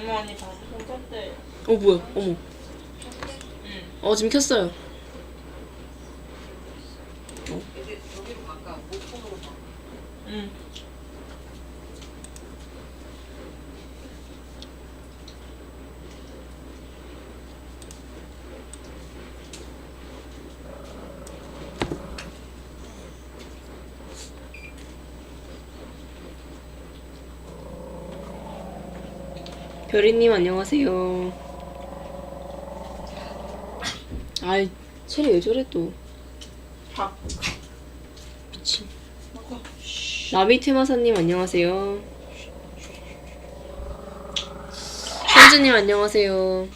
엄마 언니 방송 켰대. 어 뭐야? 어머. 응. 어 지금 켰어요. 이제 여기로 바꿔. 목폰으로 바꿔. 응. 별이님 안녕하세요. 아이 체리 왜 저래 또 밥. 미친. 먹어. 나비테마사님 안녕하세요. 현주님 안녕하세요.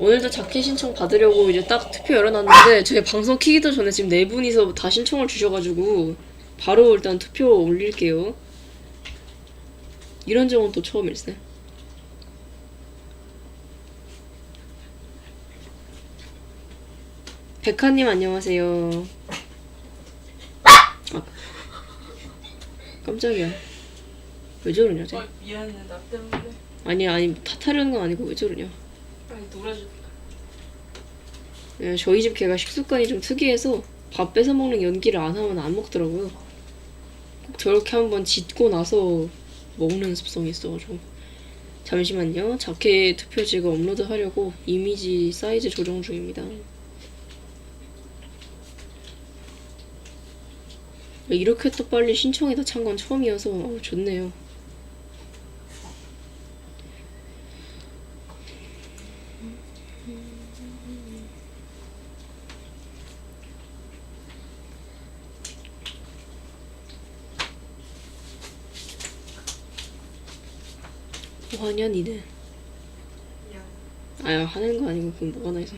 오늘도 자켓 신청 받으려고 이제 딱 투표 열어놨는데 제 방송 키기도 전에 지금 네 분이서 다 신청을 주셔가지고 바로 일단 투표 올릴게요. 이런 적은 또 처음일세. 백화님 안녕하세요. 아, 깜짝이야. 왜 저러냐, 쟤? 어, 미안해 나 때문에. 아니, 아니, 탓하려는 건 아니고 왜 저러냐. 아니 놀아줄게. 예, 저희 집 개가 식습관이 좀 특이해서 밥 뺏어 먹는 연기를 안 하면 안 먹더라고요. 꼭 저렇게 한번 짖고 나서 먹는 습성이 있어가지고. 잠시만요. 자켓 투표 지금 업로드 하려고 이미지 사이즈 조정 중입니다. 이렇게 또 빨리 신청이 다 찬 건 처음이어서 어우, 좋네요. 뭐 하냐 니네? 아야 하는 거 아니고 그럼 뭐가 나 해서.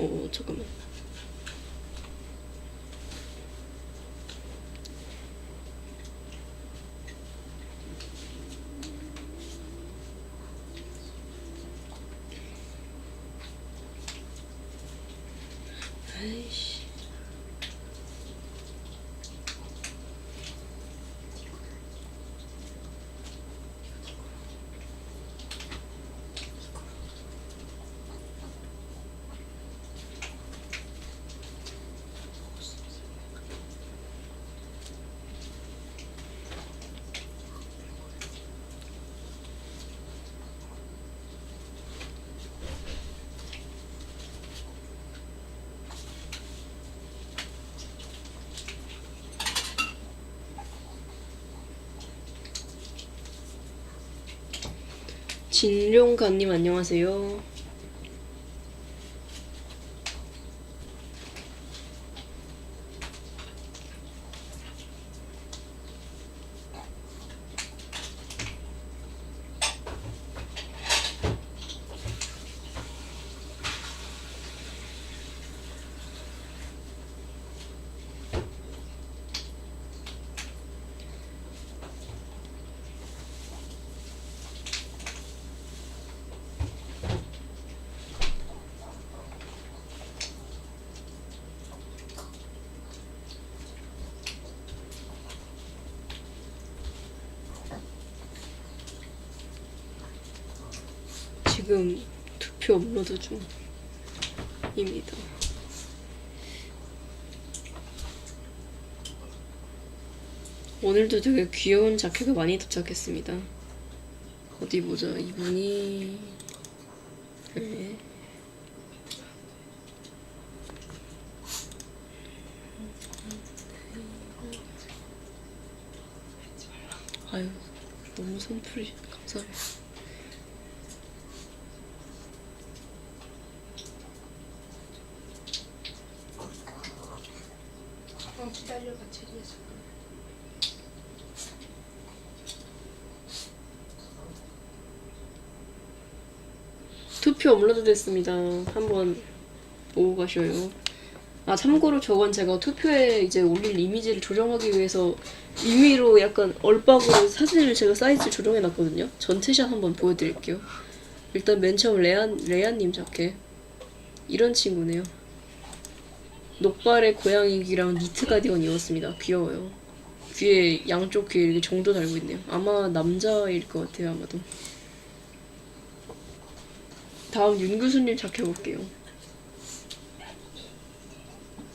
어, 어 잠깐만. 진룡가님 안녕하세요. 지금 투표 업로드 중입니다. 오늘도 되게 귀여운 자켓가 많이 도착했습니다. 어디 보자. 이분이 네. 아유 너무 선풀이 감사해요. 어, 기다려봐 체리에서. 투표 업로드 됐습니다. 한번 보고 가셔요. 아 참고로 저건 제가 투표에 이제 올릴 이미지를 조정하기 위해서 임의로 약간 얼박으로 사진을 제가 사이즈 조정해 놨거든요. 전체샷 한번 보여드릴게요. 일단 맨 처음 레안 레안님 자켓 이런 친구네요. 녹발의 고양이기랑 니트 가디건 입었습니다. 귀여워요. 귀에 양쪽 귀에 이렇게 정도 달고 있네요. 아마 남자일 것 같아요 아마도. 다음 윤 교수님 작해볼게요.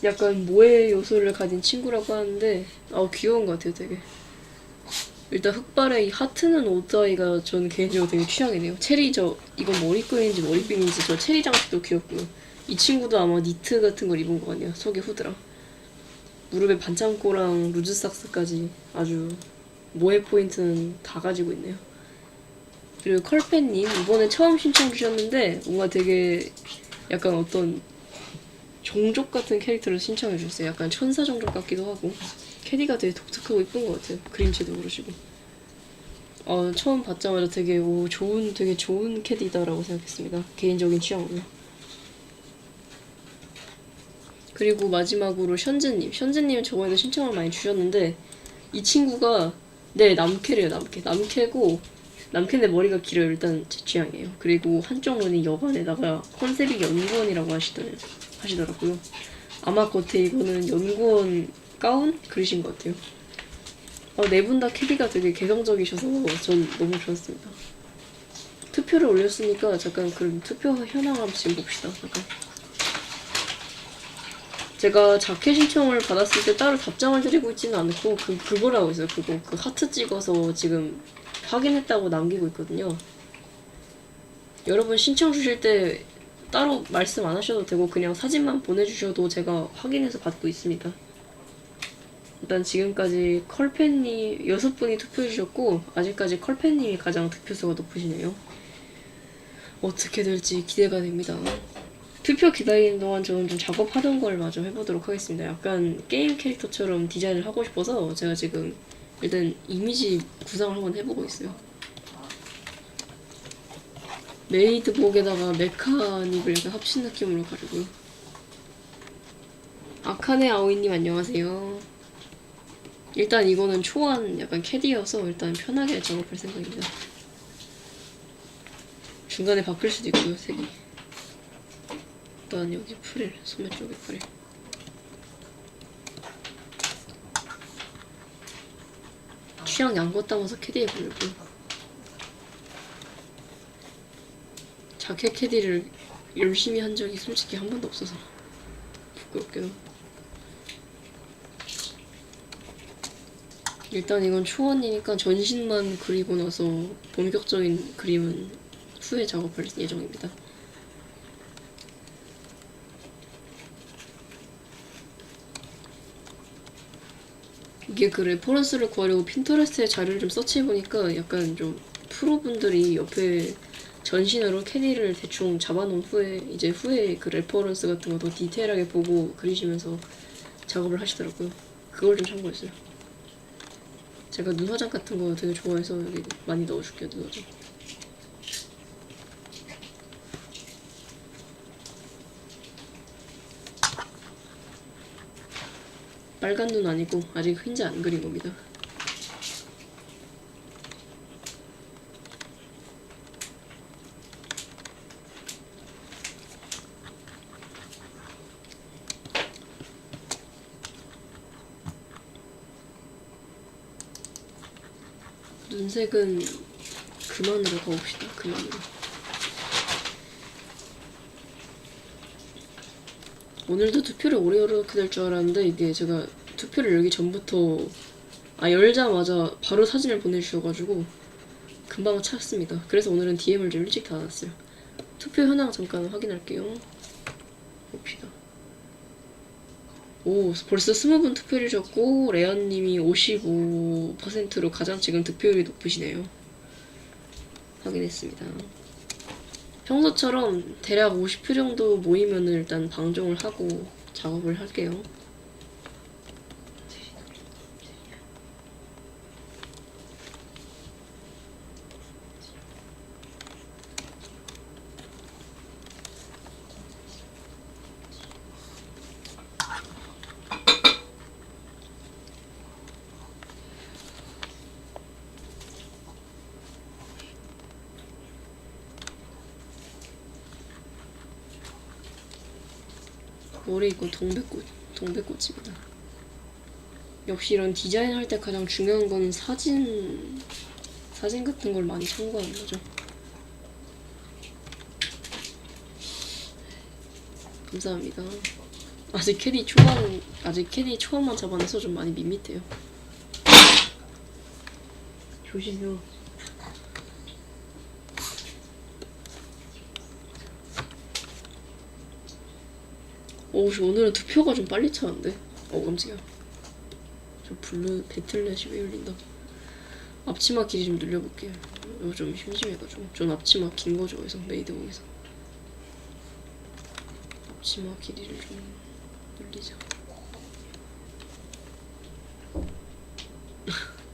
약간 모해 요소를 가진 친구라고 하는데 아 귀여운 것 같아요 되게. 일단 흑발의 이 하트는 옷다이가 저는 개인적으로 되게 취향이네요. 체리 저 이건 머리끈인지 머리핀인지 저 체리 장식도 귀엽고요. 이 친구도 아마 니트 같은 걸 입은 것 같네요. 속에 후드랑. 무릎에 반창고랑 루즈 삭스까지 아주 모해 포인트는 다 가지고 있네요. 그리고 컬팬님 이번에 처음 신청 주셨는데 뭔가 되게 약간 어떤 종족 같은 캐릭터를 신청해 주셨어요. 약간 천사 종족 같기도 하고 캐디가 되게 독특하고 이쁜 것 같아요. 그림체도 그러시고. 어, 처음 받자마자 되게 오 좋은 되게 좋은 캐디다라고 생각했습니다. 개인적인 취향으로. 그리고 마지막으로 션즈님. 션즈님은 저번에도 신청을 많이 주셨는데 이 친구가 네 남캐래요 남캐. 남캐고 남캐인데 머리가 길어요. 일단 제 취향이에요. 그리고 한쪽 눈이 여반에다가 컨셉이 연구원이라고 하시더라고요. 하시더라고요. 아마 겉에 이거는 연구원 가운 그리신 것 같아요. 어, 네분 다 캐디가 되게 개성적이셔서 전 너무 좋았습니다. 투표를 올렸으니까 잠깐 그럼 투표 현황 한번 지금 봅시다. 잠깐. 제가 자켓 신청을 받았을 때 따로 답장을 드리고 있지는 않고 그 그거라고 있어요. 그거 그 하트 찍어서 지금 확인했다고 남기고 있거든요. 여러분 신청 주실 때 따로 말씀 안 하셔도 되고 그냥 사진만 보내주셔도 제가 확인해서 받고 있습니다. 일단 지금까지 컬팬님 여섯 분이 투표해 주셨고 아직까지 컬팬님이 가장 득표수가 높으시네요. 어떻게 될지 기대가 됩니다. 투표 기다리는 동안 저는 좀 작업하던 걸 마저 해보도록 하겠습니다. 약간 게임 캐릭터처럼 디자인을 하고 싶어서 제가 지금 일단 이미지 구상을 한번 해보고 있어요. 메이드복에다가 메카닉을 약간 합친 느낌으로 가지고요. 아카네 아오이님 안녕하세요. 일단 이거는 초안 약간 캐디여서 일단 편하게 작업할 생각입니다. 중간에 바뀔 수도 있고요, 색이. 일단 여기 프릴, 소매 쪽에 프릴. 취향 양껏 담아서 캐디 해보려고요. 자켓 캐디를 열심히 한 적이 솔직히 한 번도 없어서 부끄럽게도. 일단 이건 초원이니까 전신만 그리고 나서 본격적인 그림은 후에 작업할 예정입니다. 이게 그 레퍼런스를 구하려고 핀터레스트에 자료를 좀 서치해보니까 약간 좀 프로분들이 옆에 전신으로 캐디를 대충 잡아놓은 후에 이제 후에 그 레퍼런스 같은 거 더 디테일하게 보고 그리시면서 작업을 하시더라고요. 그걸 좀 참고했어요. 제가 눈화장 같은 거 되게 좋아해서 여기 많이 넣어줄게요 눈화장. 빨간 눈 아니고 아직 흰자 안 그린 겁니다. 눈색은 그만으로 가봅시다. 그만으로. 오늘도 투표를 오래 열어놓게 될줄 알았는데 이게 제가 투표를 열기 전부터 아 열자마자 바로 사진을 보내주셔가지고 금방 찾았습니다. 그래서 오늘은 DM을 좀 일찍 닫았어요. 투표 현황 잠깐 확인할게요. 봅시다. 오 벌써 스무 분 투표를 줬고 레언님이 55%로 가장 지금 득표율이 높으시네요. 확인했습니다. 평소처럼 대략 50표 정도 모이면은 일단 방종을 하고 작업을 할게요. 머리 이거 동백꽃, 동백꽃입니다. 역시 이런 디자인 할 때 가장 중요한 건 사진 사진 같은 걸 많이 참고하는 거죠. 감사합니다. 아직 캐디 초반 아직 캐디 초반만 잡아내서 좀 많이 밋밋해요. 조심해요. 오, 씨, 오늘은 투표가 좀 빨리 차는데. 어, 깜짝이야. 저 블루 배틀넷이 왜 열린다. 앞치마 길이 좀 늘려볼게요. 좀 심심해가지고. 전 앞치마 긴 거 좋아해서 메이드복에서. 앞치마 길이를 좀 늘리자.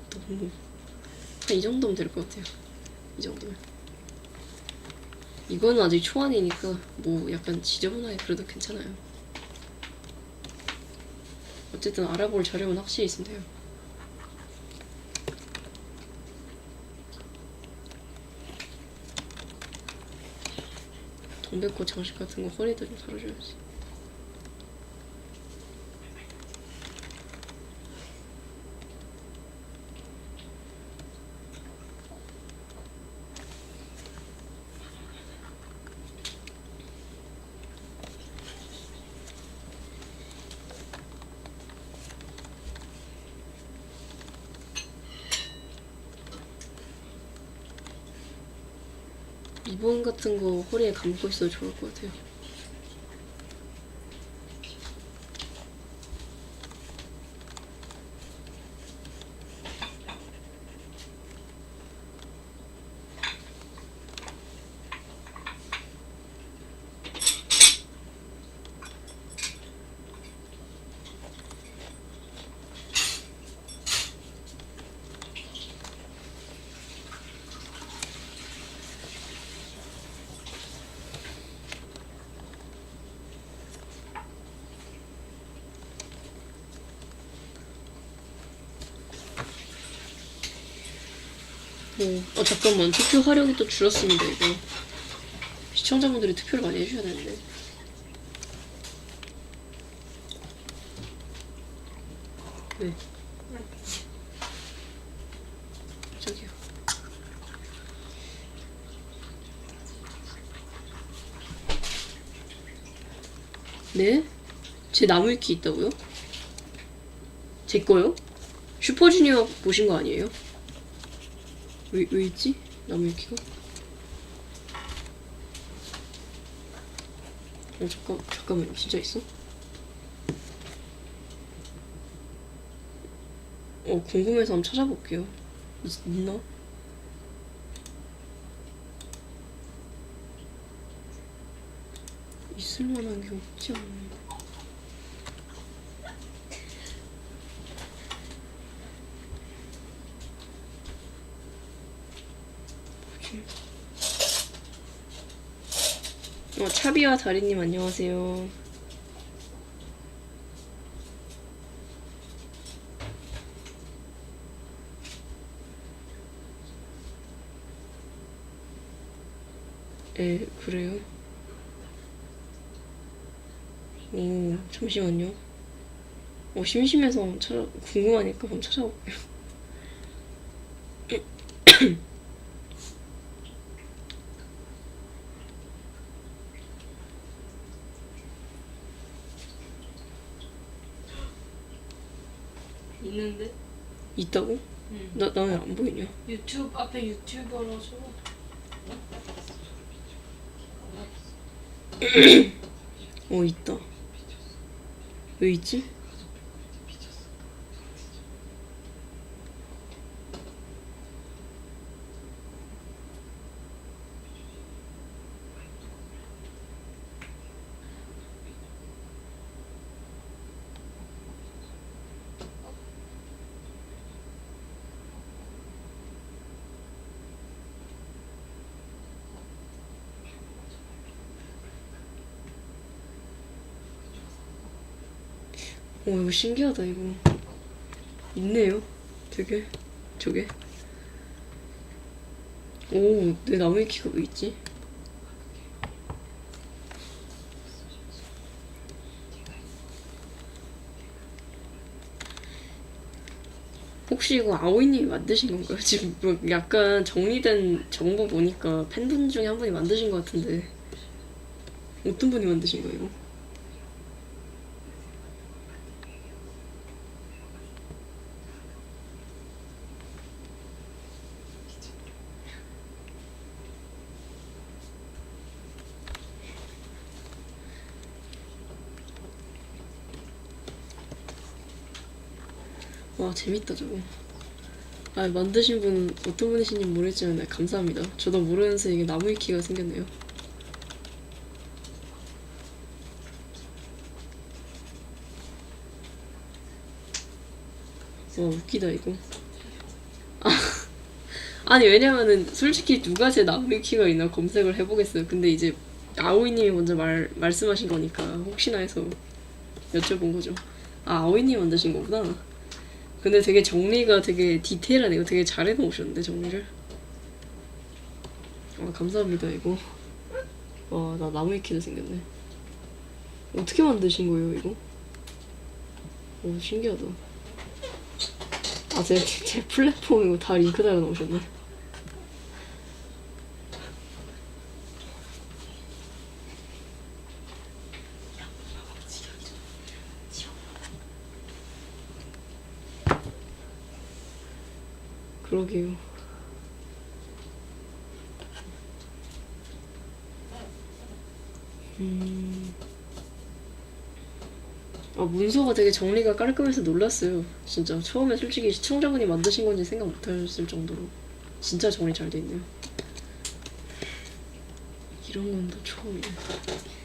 너무 한 이 정도면 될 것 같아요. 이 정도면. 이거는 아직 초안이니까 뭐 약간 지저분하게 그래도 괜찮아요. 어쨌든 알아볼 자료는 확실히 있으면 돼요. 동백꽃 장식 같은 거 허리도 좀 달아줘야지. 리본 같은 거 허리에 감고 있어도 좋을 것 같아요. 뭐, 어 잠깐만 투표 화력이 또 줄었습니다 이거. 시청자분들이 투표를 많이 해주셔야 되는데. 네. 저기요. 네? 제 나무 위키 있다고요? 제 거요? 슈퍼주니어 보신 거 아니에요? 왜, 왜 있지? 나무 위키가? 어, 잠깐, 잠깐만, 진짜 있어? 어, 궁금해서 한번 찾아볼게요. 있, 있나? 있을 만한 게 없지 않나? 뭐지? 어, 차비와 다리님 안녕하세요. 에, 그래요? 오, 잠시만요. 어, 심심해서 찾아, 궁금하니까 한번 찾아볼게요. 있는데 있다고? 응. 나, 나 왜 안 보이냐? 유튜브 앞에 유튜버라서 어, 있다. 왜 있지? 오 이거 신기하다 이거 있네요 되게 저게 오내 나무 위키가 왜 있지? 혹시 이거 아오이님이 만드신 건가요? 지금 뭐 약간 정리된 정보 보니까 팬분 중에 한 분이 만드신 것 같은데 어떤 분이 만드신 거예요? 와 재밌다 저거 아 만드신 분 어떤 분이신지 모르겠지만 네, 감사합니다. 저도 사이에 이게 나무 위키가 생겼네요. 와 웃기다 이거. 아, 아니 왜냐면은 솔직히 누가 제 나무 위키가 있나 검색을 해보겠어요. 근데 이제 아오이님이 먼저 말, 말씀하신 거니까 혹시나 해서 여쭤본 거죠. 아 아오이님 만드신 거구나 근데 되게 정리가 되게 디테일하네요. 되게 잘 해놓으셨는데 정리를. 아 감사합니다 이거. 와 나 나무 위키도 생겼네. 어떻게 만드신 거예요 이거? 오 신기하다. 아 제 제 플랫폼 이거 다 링크 달아 놓으셨네. 그러게요. 음. 아, 문서가 되게 정리가 깔끔해서 놀랐어요. 진짜 처음에 솔직히 시청자분이 만드신 건지 생각 못 하셨을 정도로 진짜 정리 잘 돼 있네요. 이런 건 또 처음이네. 아.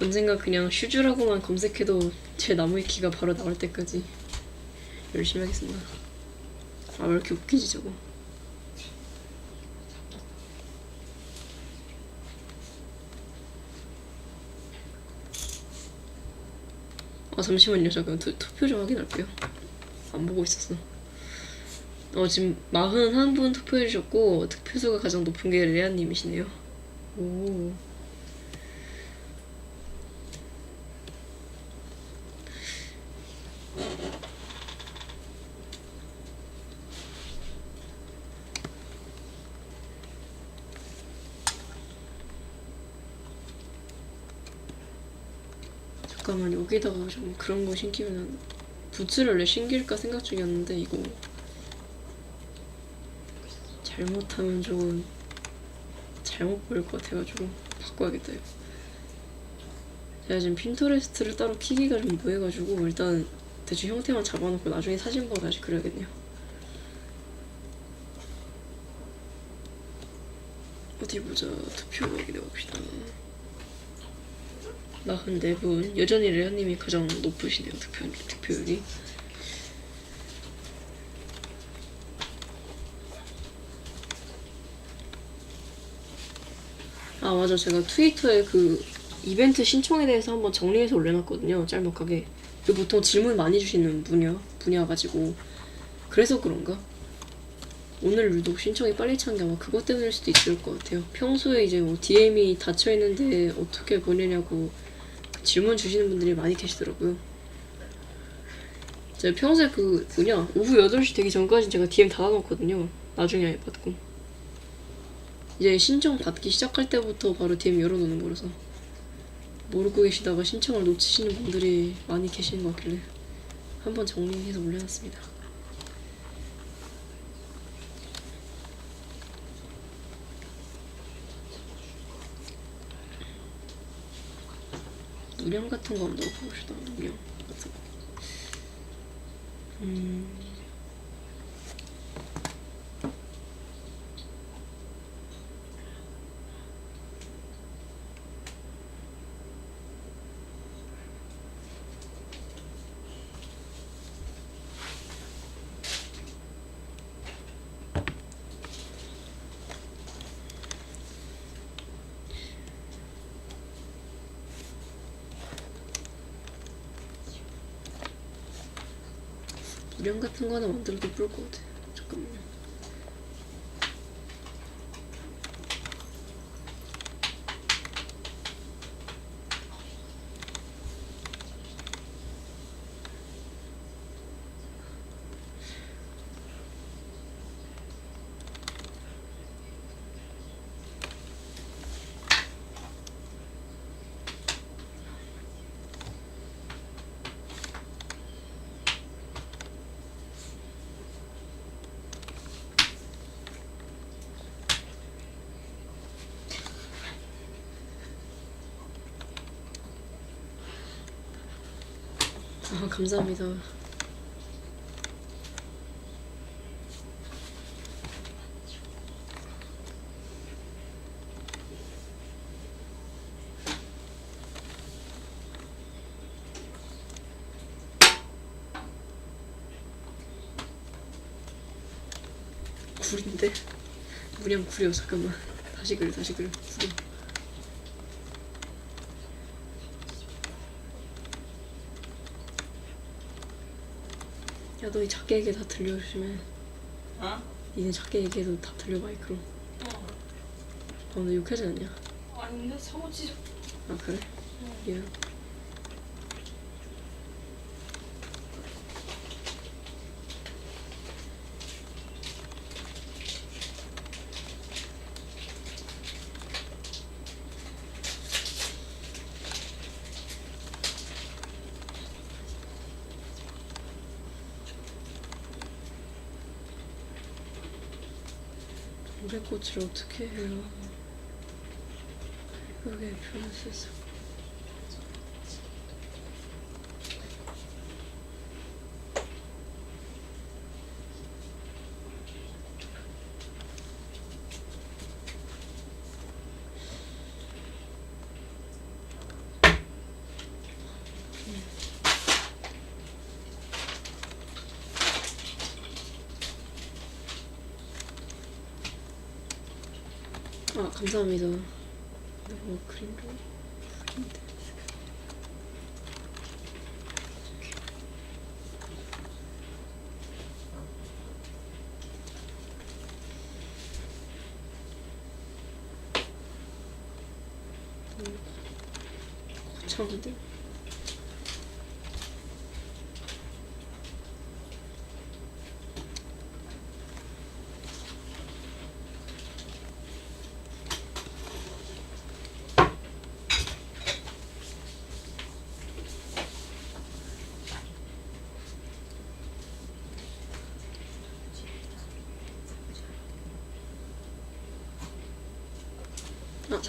언젠가 그냥 슈즈라고만 검색해도 제 나무 위키가 바로 나올 때까지 열심히 하겠습니다. 아 왜 이렇게 웃기지 저거? 아 잠시만요 잠깐 투, 투표 좀 확인할게요. 안 보고 있었어. 어 지금 41분 투표해 주셨고 득표수가 가장 높은 게 레아님이시네요. 오. 잠깐만 여기다가 좀 그런 거 신기면 부츠를 왜 신길까 생각 중이었는데 이거 잘못하면 좀 잘못 보일 것 같아가지고 바꿔야겠다 이거. 제가 지금 핀터레스트를 따로 키기가 좀 뭐해가지고 일단 대충 형태만 잡아놓고 나중에 사진 보고 다시 그려야겠네요. 어디 보자. 투표 확인해 봅시다 44분 여전히 레아님이 가장 높으시네요 득표, 득표율이. 아 맞아. 제가 트위터에 그 이벤트 신청에 대해서 한번 정리해서 올려놨거든요 짤막하게. 그 보통 질문 많이 주시는 분야 분야 가지고. 그래서 그런가? 오늘 유독 신청이 빨리 찬 게 아마 그것 때문일 수도 있을 것 같아요. 평소에 이제 뭐 DM이 닫혀 있는데 어떻게 보내냐고 질문 주시는 분들이 많이 계시더라고요. 제가 평소에 그 뭐냐 오후 8시 되기 전까지 제가 DM 닫아놓거든요. 나중에 받고. 이제 신청 받기 시작할 때부터 바로 DM 열어놓는 거라서 모르고 계시다가 신청을 놓치시는 분들이 많이 계시는 것 같길래 한번 정리해서 올려놨습니다. 문양 같은 거 한번 넣어봅시다. 문양 같은 거. 음. 문양 같은 거 하나 만들어도 예쁠 것 같아. 잠깐만요. 아, 감사합니다. 구린데? 문양 구려 잠깐만 다시 그려 다시 그려 구려 야너 이 작게 얘기 다 들려 조심해 어? 니네 작게 얘기해도 다 들려 마이크로 어. 어, 너 욕하지 않냐? 아닌데 사고지. 아 그래? 미안 노래꽃을 어떻게 해요? 있어. 아 감사합니다. 뭐 그림도. 음, 거창한데?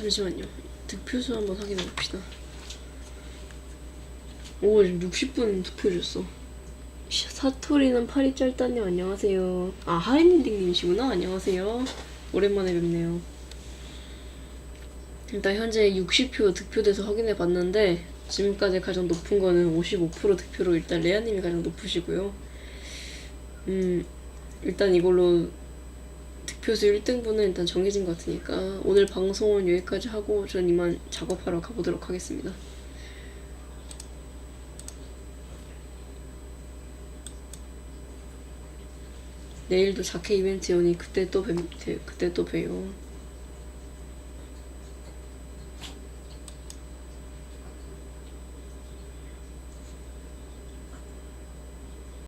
잠시만요. 득표수 한번 확인해 봅시다. 오 지금 60분 득표해줬어. 시- 사토리는 팔이 짧다님 안녕하세요. 아 하이님딩님이시구나 안녕하세요. 오랜만에 뵙네요. 일단 현재 60표 득표돼서 확인해 봤는데 지금까지 가장 높은 거는 55% 득표로 일단 레아님이 가장 높으시고요. 음 일단 이걸로 득표수 1등분은 일단 정해진 것 같으니까 오늘 방송은 여기까지 하고 전 이만 작업하러 가보도록 하겠습니다. 내일도 자켓 이벤트 오니 그때 또 뵙, 그때 또 봬요.